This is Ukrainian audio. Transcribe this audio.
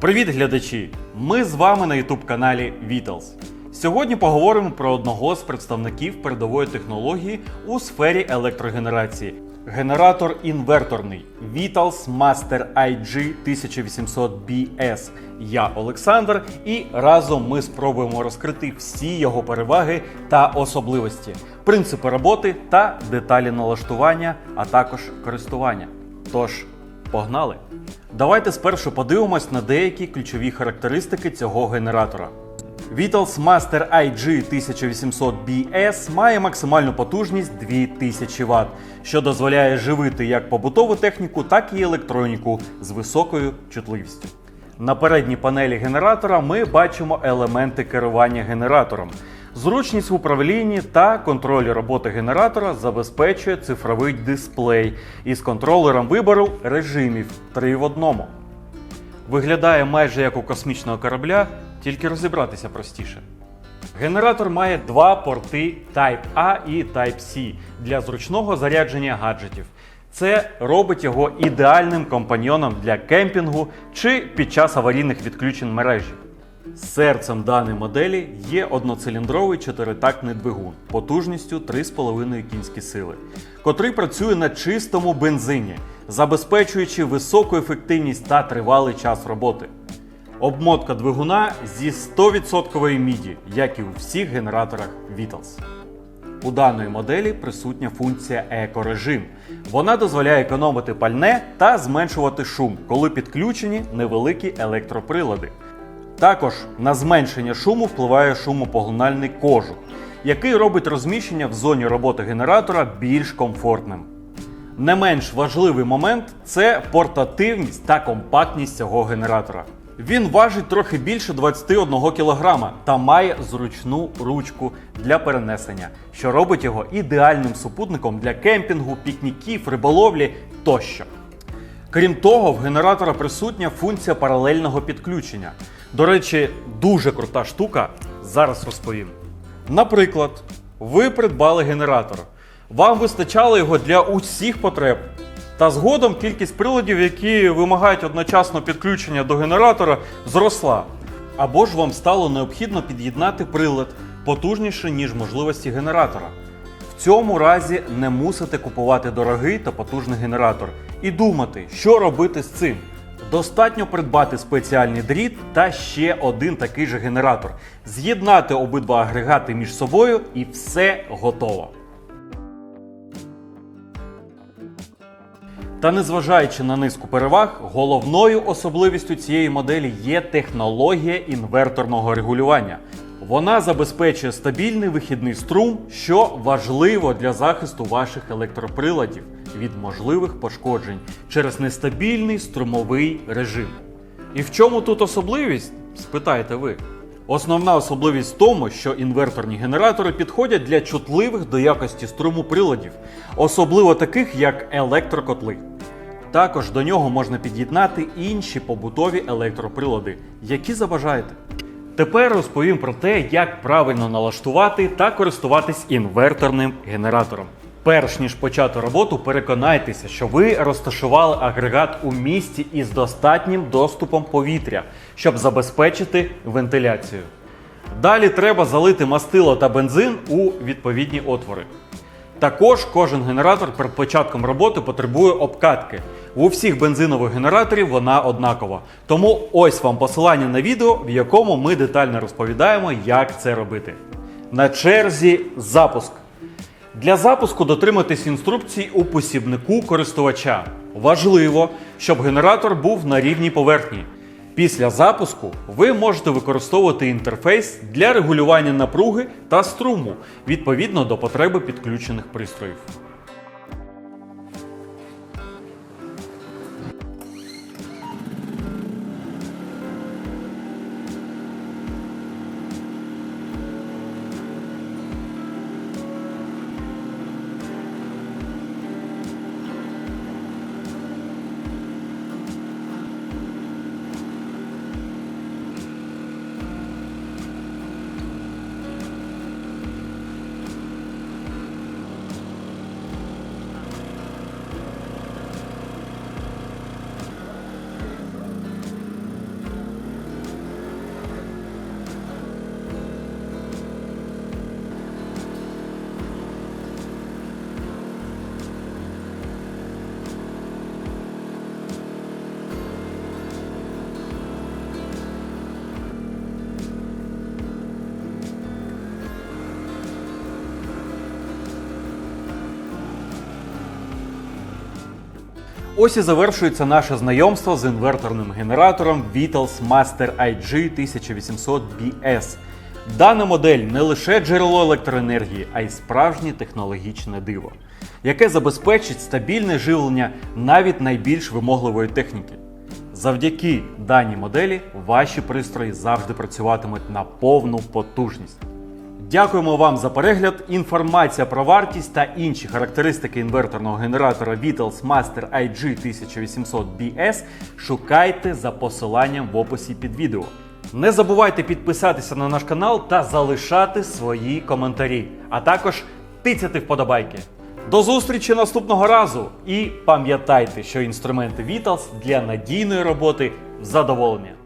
Привіт, глядачі! Ми з вами на youtube каналі Vitals. Сьогодні поговоримо про одного з представників передової технології у сфері електрогенерації. Генератор інверторний Vitals Master IG 1800BS. Я Олександр, і разом ми спробуємо розкрити всі його переваги та особливості, принципи роботи та деталі налаштування, а також користування. Тож, погнали! Давайте спершу подивимось на деякі ключові характеристики цього генератора. Vitals Master IG 1800BS має максимальну потужність 2000 Вт, що дозволяє живити як побутову техніку, так і електроніку з високою чутливістю. На передній панелі генератора ми бачимо елементи керування генератором. Зручність в управлінні та контролі роботи генератора забезпечує цифровий дисплей із контролером вибору режимів 3 в одному. Виглядає майже як у космічного корабля, тільки розібратися простіше. Генератор має два порти Type-A і Type-C для зручного зарядження гаджетів. Це робить його ідеальним компаньйоном для кемпінгу чи під час аварійних відключень мережі. Серцем даної моделі є одноциліндровий чотиритактний двигун потужністю 3,5 кінські сили, котрий працює на чистому бензині, забезпечуючи високу ефективність та тривалий час роботи. Обмотка двигуна зі 100% міді, як і у всіх генераторах Vitals. У даної моделі присутня функція екорежим. Вона дозволяє економити пальне та зменшувати шум, коли підключені невеликі електроприлади. Також на зменшення шуму впливає шумопоглинальний кожух, який робить розміщення в зоні роботи генератора більш комфортним. Не менш важливий момент це портативність та компактність цього генератора. Він важить трохи більше 21 кг та має зручну ручку для перенесення, що робить його ідеальним супутником для кемпінгу, пікніків, риболовлі тощо. Крім того, в генератора присутня функція паралельного підключення. До речі, дуже крута штука. Зараз розповім. Наприклад, ви придбали генератор. Вам вистачало його для усіх потреб. Та згодом кількість приладів, які вимагають одночасно підключення до генератора, зросла. Або ж вам стало необхідно під'єднати прилад потужніше, ніж можливості генератора. В цьому разі не мусите купувати дорогий та потужний генератор і думати, що робити з цим. Достатньо придбати спеціальний дріт та ще один такий же генератор, з'єднати обидва агрегати між собою і все готово. Та незважаючи на низку переваг, головною особливістю цієї моделі є технологія інверторного регулювання. Вона забезпечує стабільний вихідний струм, що важливо для захисту ваших електроприладів від можливих пошкоджень через нестабільний струмовий режим. І в чому тут особливість? спитаєте ви. Основна особливість в тому, що інверторні генератори підходять для чутливих до якості струму приладів, особливо таких як електрокотли. Також до нього можна під'єднати інші побутові електроприлади, які забажаєте. Тепер розповім про те, як правильно налаштувати та користуватись інверторним генератором. Перш ніж почати роботу, переконайтеся, що ви розташували агрегат у місці із достатнім доступом повітря, щоб забезпечити вентиляцію. Далі треба залити мастило та бензин у відповідні отвори. Також кожен генератор перед початком роботи потребує обкатки. У всіх бензинових генераторів вона однакова. Тому ось вам посилання на відео, в якому ми детально розповідаємо, як це робити. На черзі запуск. Для запуску дотриматись інструкцій у посібнику користувача. Важливо, щоб генератор був на рівній поверхні. Після запуску ви можете використовувати інтерфейс для регулювання напруги та струму відповідно до потреби підключених пристроїв. Ось і завершується наше знайомство з інверторним генератором Vitals Master IG 1800BS. Дана модель не лише джерело електроенергії, а й справжнє технологічне диво, яке забезпечить стабільне живлення навіть найбільш вимогливої техніки. Завдяки даній моделі ваші пристрої завжди працюватимуть на повну потужність. Дякуємо вам за перегляд. Інформація про вартість та інші характеристики інверторного генератора Vitals Master IG 1800BS шукайте за посиланням в описі під відео. Не забувайте підписатися на наш канал та залишати свої коментарі, а також тицяти вподобайки. До зустрічі наступного разу! І пам'ятайте, що інструменти Vitals для надійної роботи в задоволення.